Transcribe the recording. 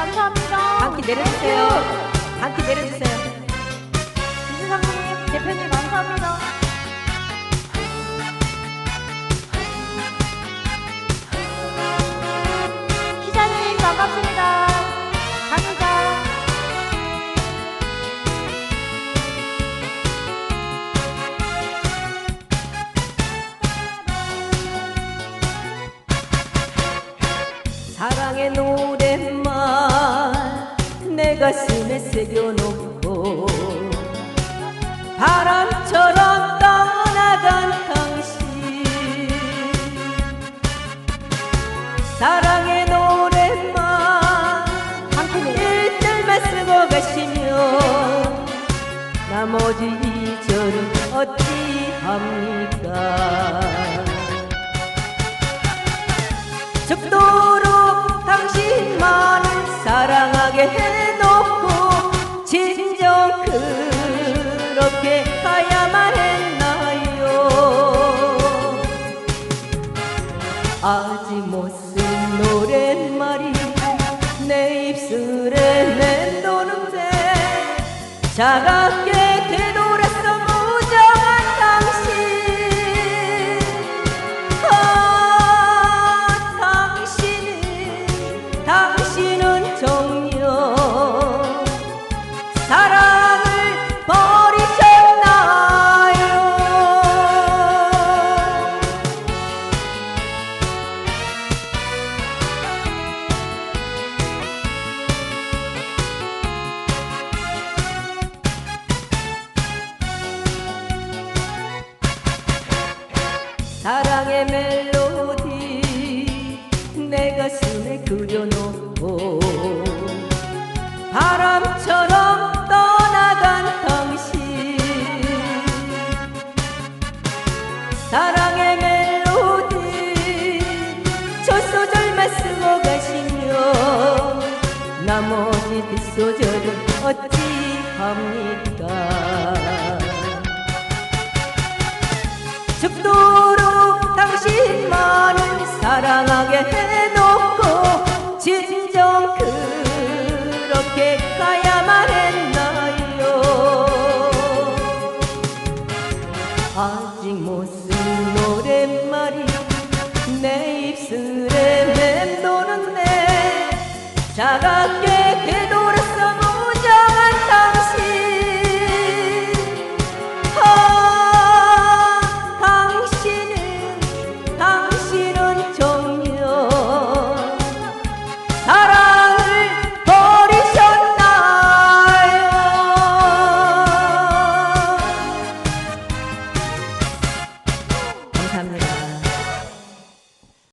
감사합니다. 한끼 내려주세요. 한끼 내려주세요. 이수상님, 대표님 감사합니다. 가슴에 새겨놓고 바람처럼 떠나간 당신. 사랑의 노랫말 일들만 쓰고 가시면 나머지 이절은 어찌합니까 못쓴 노랫말이 내 입술에 맴도는데 차갑게 사랑의 멜로디 내 가슴에 그려놓고 바람처럼 떠나간 당신. 사랑의 멜로디 첫 소절만 쓰고 가시면 나머지 뒷소절은 어찌합니까 아직 못쓴 노랫말이 내 입술에 맴도는데 차갑게